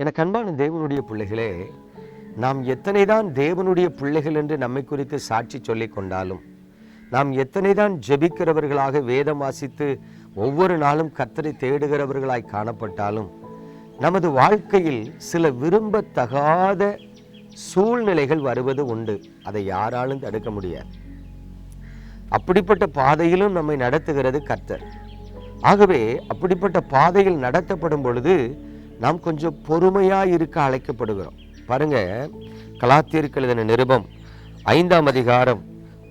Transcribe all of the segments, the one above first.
எனக்கு அன்பான தேவனுடைய பிள்ளைகளே நாம் எத்தனை தான் தேவனுடைய பிள்ளைகள் என்று நம்மை குறித்து சாட்சி சொல்லிக் கொண்டாலும் நாம் எத்தனை தான் ஜெபிக்கிறவர்களாக வேதம் வாசித்து ஒவ்வொரு நாளும் கத்தரை தேடுகிறவர்களாய் காணப்பட்டாலும் நமது வாழ்க்கையில் சில விரும்பத்தகாத சூழ்நிலைகள் வருவது உண்டு. அதை யாராலும் தடுக்க முடியாது. அப்படிப்பட்ட பாதையிலும் நம்மை நடத்துகிறது கர்த்தர். ஆகவே அப்படிப்பட்ட பாதையில் நடத்தப்படும் பொழுது நாம் கொஞ்சம் பொறுமையாக இருக்க அழைக்கப்படுகிறோம். பாருங்க கலாத்தியர்கள் எழுதின நிருபம் ஐந்தாம் அதிகாரம்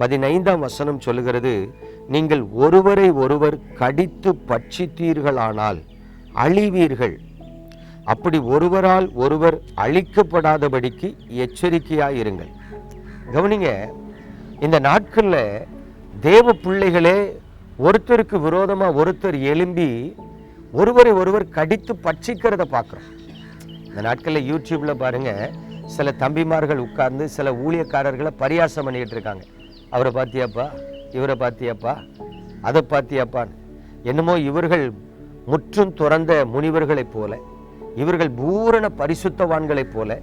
பதினைந்தாம் வசனம் சொல்லுகிறது நீங்கள் ஒருவரை ஒருவர் கடித்து பட்சித்தீர்களானால் அழிவீர்கள். அப்படி ஒருவரால் ஒருவர் அழிக்கப்படாதபடிக்கு எச்சரிக்கையாக இருங்கள் கவனிங்க இந்த நாட்களில் தேவ பிள்ளைகளே ஒருத்தருக்கு விரோதமாக ஒருத்தர் எழும்பி ஒருவரை ஒருவர் கடித்து பட்சிக்கிறத பார்க்குறோம். இந்த நாட்களில் யூடியூப்பில் பாருங்க சில தம்பிமார்கள் உட்கார்ந்து சில ஊழியக்காரர்களை பரியாசம் பண்ணிக்கிட்டு இருக்காங்க. அவரை பார்த்தியாப்பா? இவரை பார்த்தியாப்பா? அதை பார்த்தியாப்பான்னு. என்னமோ இவர்கள் முற்றும் துறந்த முனிவர்களைப் போல இவர்கள் பூரண பரிசுத்தவான்களைப் போல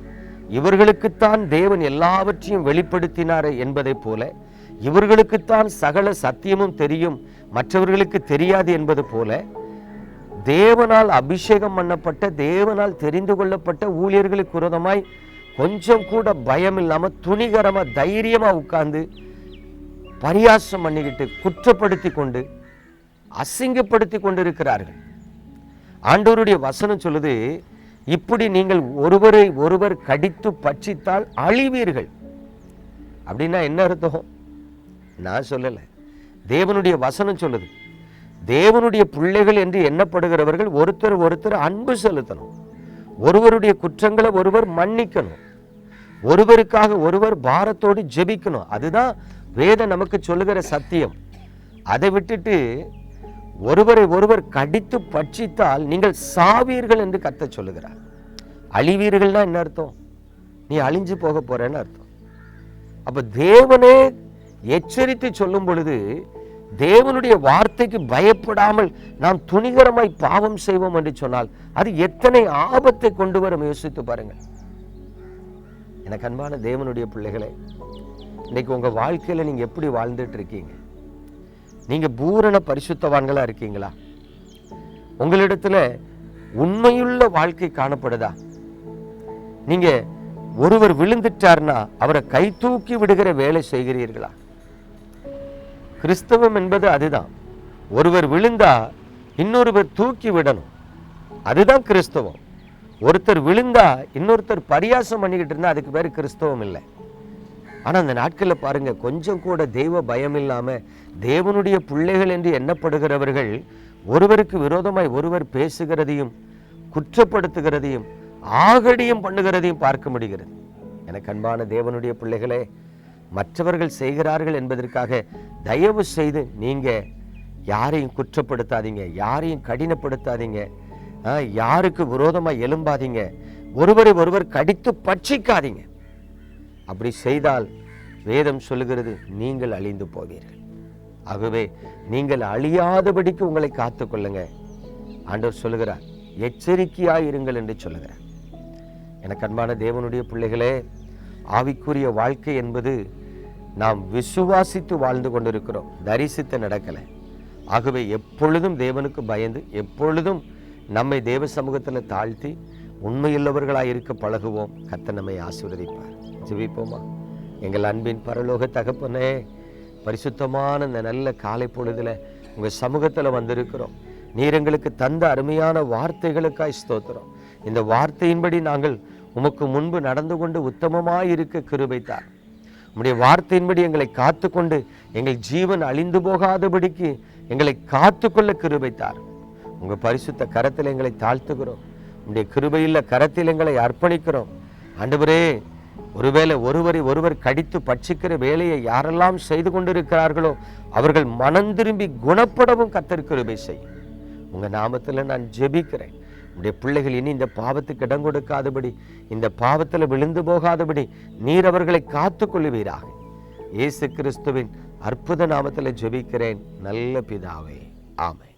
இவர்களுக்குத்தான் தேவன் எல்லாவற்றையும் வெளிப்படுத்தினார் என்பதைப் போல இவர்களுக்குத்தான் சகல சத்தியமும் தெரியும் மற்றவர்களுக்கு தெரியாது என்பது போல தேவனால் அபிஷேகம் பண்ணப்பட்ட தேவனால் தெரிந்து கொள்ளப்பட்ட ஊழியர்களுக்கு விரோதமாய் கொஞ்சம் கூட பயம் இல்லாமல் துணிகரமாக தைரியமாக உட்கார்ந்து பரியாசம் பண்ணிக்கிட்டு குற்றப்படுத்தி கொண்டு அசிங்கப்படுத்தி கொண்டிருக்கிறார்கள். ஆண்டோருடைய வசனம் சொல்லுது இப்படி நீங்கள் ஒருவரை ஒருவர் கடித்து பட்சித்தால் அழிவீர்கள். அப்படின்னா என்ன அர்த்தம்? நான் சொல்லலை. தேவனுடைய வசனம் சொல்லுது தேவனுடைய பிள்ளைகள் என்று எண்ணப்படுகிறவர்கள் ஒருத்தர் ஒருத்தர் அன்பு செலுத்தணும். ஒருவருடைய குற்றங்களை ஒருவர் மன்னிக்கணும். ஒருவருக்காக ஒருவர் பாரத்தோடு ஜெபிக்கணும். அதுதான் வேதம் நமக்கு சொல்லுகிற சத்தியம். அதை விட்டுட்டு ஒருவரை ஒருவர் கடித்து பட்சித்தால் நீங்கள் சாவீர்கள் என்று கத்த சொல்லுகிறார். அழிவீர்கள்னா என்ன அர்த்தம்? நீ அழிஞ்சு போக போறேன்னு அர்த்தம். அப்போ தேவனே எச்சரித்து சொல்லும் பொழுது தேவனுடைய வார்த்தைக்கு பயப்படாமல் நாம் துணிகரமாய் பாவம் செய்வோம் என்று சொன்னால் அது எத்தனை ஆபத்தை கொண்டு வரும்? யோசித்து பாருங்கள். எனக்கு அன்பான தேவனுடைய பிள்ளைகளே இன்னைக்கு உங்க வாழ்க்கையில நீங்க எப்படி வாழ்ந்துட்டு இருக்கீங்க? நீங்க பூரண பரிசுத்தவான்களா இருக்கீங்களா? உங்களிடத்துல உண்மையுள்ள வாழ்க்கை காணப்படுதா? நீங்க ஒருவர் விழுந்துட்டார்னா அவரை கை தூக்கி விடுகிற வேலை செய்கிறீர்களா? கிறிஸ்தவம் என்பது அதுதான். ஒருவர் விழுந்தா இன்னொருவர் தூக்கி விடணும். அதுதான் கிறிஸ்தவம். ஒருத்தர் விழுந்தா இன்னொருத்தர் பரியாசம் பண்ணிக்கிட்டு இருந்தா அதுக்கு பேர் கிறிஸ்தவம் இல்லை. ஆனா அந்த நாட்களில் பாருங்க கொஞ்சம் கூட தெய்வ பயம் இல்லாம தேவனுடைய பிள்ளைகள் என்று எண்ணப்படுகிறவர்கள் ஒருவருக்கு விரோதமாய் ஒருவர் பேசுகிறதையும் குற்றப்படுத்துகிறதையும் ஆகடியும் பண்ணுகிறதையும் பார்க்க முடிகிறது. எனக்கு அன்பான தேவனுடைய பிள்ளைகளே மற்றவர்கள் செய்கிறார்கள் என்பதற்காக தயவு செய்து நீங்கள் யாரையும் குற்றப்படுத்தாதீங்க யாரையும் கடினப்படுத்தாதீங்க. யாருக்கு விரோதமாக எழும்பாதீங்க. ஒருவரை ஒருவர் கடித்து பட்சிக்காதீங்க. அப்படி செய்தால் வேதம் சொல்லுகிறது நீங்கள் அழிந்து போவீர்கள். ஆகவே நீங்கள் அழியாதபடிக்கு உங்களை காத்துக்கொள்ளுங்க ஆண்டவர் சொல்லுகிறார் எச்சரிக்கையாக இருங்கள் என்று சொல்லுகிறார். எனக்கு அன்பான தேவனுடைய பிள்ளைகளே ஆவிக்குரிய வாழ்க்கை என்பது நாம் விசுவாசித்து வாழ்ந்து கொண்டிருக்கிறோம். தரிசித்து நடக்கலை. ஆகவே எப்பொழுதும் தேவனுக்கு பயந்து எப்பொழுதும் நம்மை தேவ சமூகத்தில் தாழ்த்தி உண்மையுள்ளவர்களாக இருக்க பழகுவோம். கத்த நம்மை ஆசீர்வதிப்பார். ஜெபிப்போமா? எங்கள் அன்பின் பரலோக தகப்பனே பரிசுத்தமான இந்த நல்ல காலை பொழுதில் உங்கள் சமூகத்தில் வந்திருக்கிறோம். நீர் எங்களுக்கு தந்த அருமையான வார்த்தைகளுக்காய் ஸ்தோத்திரம். இந்த வார்த்தையின்படி நாங்கள் உமக்கு முன்பு நடந்து கொண்டு உத்தமமாக இருக்க கிருபைத்தார் உம்முடைய வார்த்தையின்படி எங்களை காத்துக்கொண்டு எங்கள் ஜீவன் அழிந்து போகாதபடிக்கு எங்களை காத்துக்கொள்ள கிருபைத்தார். உங்கள் பரிசுத்த கரத்தில் எங்களை தாழ்த்துகிறோம். உங்களுடைய கிருபையில் கரத்தில் எங்களை அர்ப்பணிக்கிறோம். ஆண்டவரே ஒருவேளை ஒருவரை ஒருவர் கடித்து பட்சிக்கிற வேலையை யாரெல்லாம் செய்து கொண்டிருக்கிறார்களோ அவர்கள் மனம் திரும்பி குணப்படவும் கத்தர் கிருபை செய்யும். உங்கள் நாமத்தில் நான் ஜெபிக்கிறேன். உடைய பிள்ளைகள் இனி இந்த பாவத்துக்கு இடம் கொடுக்காதபடி இந்த பாவத்துல விழுந்து போகாதபடி நீர் அவர்களை காத்துக் கொள்ளுவீராக. இயேசு கிறிஸ்துவின் அற்புத நாமத்துல ஜெபிக்கிறேன். நல்ல பிதாவே. ஆமை